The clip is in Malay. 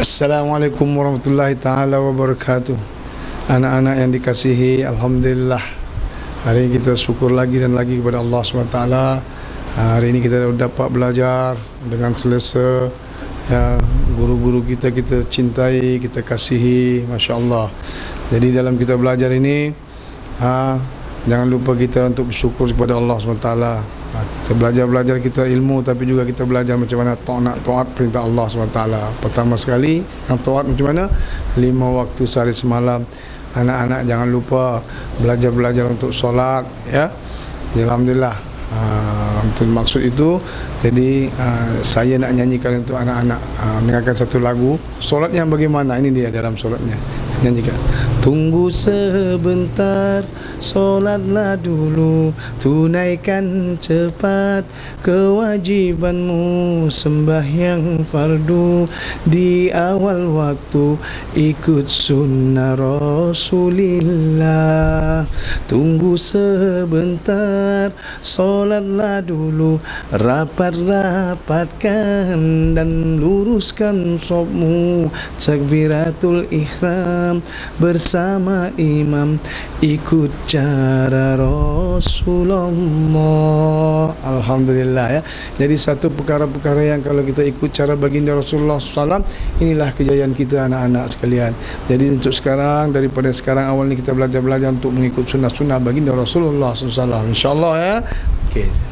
Assalamualaikum warahmatullahi taala wabarakatuh. Anak-anak yang dikasihi, alhamdulillah. Hari ini kita syukur lagi dan lagi kepada Allah SWT. Hari ini kita dapat belajar dengan selesa. Ya, guru-guru kita kita cintai, kita kasihi, masya-Allah. Jadi dalam kita belajar ini, ha, jangan lupa kita untuk bersyukur kepada Allah SWT. Ha, kita belajar-belajar kita ilmu tapi juga kita belajar macam mana taat nak taat perintah Allah SWT. Pertama sekali, yang taat macam mana? Lima waktu sehari semalam. Anak-anak jangan lupa belajar-belajar untuk solat ya. Alhamdulillah. Uh, maksud itu jadi uh, saya nak nyanyikan untuk anak-anak uh, mendengarkan satu lagu solat yang bagaimana ini dia dalam solatnya nyanyikan. Tunggu sebentar solatlah dulu. Tunaikan cepat kewajibanmu. Sembahyang fardu di awal waktu. Ikut sunnah Rasulillah. Tunggu sebentar solatlah dulu. Rapat-rapatkan dan luruskan sobmu. Takbiratul ihram bersama imam ikut cara Rasulullah. Alhamdulillah ya. Jadi satu perkara-perkara yang kalau kita ikut cara baginda Rasulullah SAW inilah kejayaan kita anak-anak sekalian. Jadi untuk sekarang daripada sekarang awal ni kita belajar-belajar untuk mengikut sunnah-sunnah baginda Rasulullah SAW insyaAllah ya. Okay.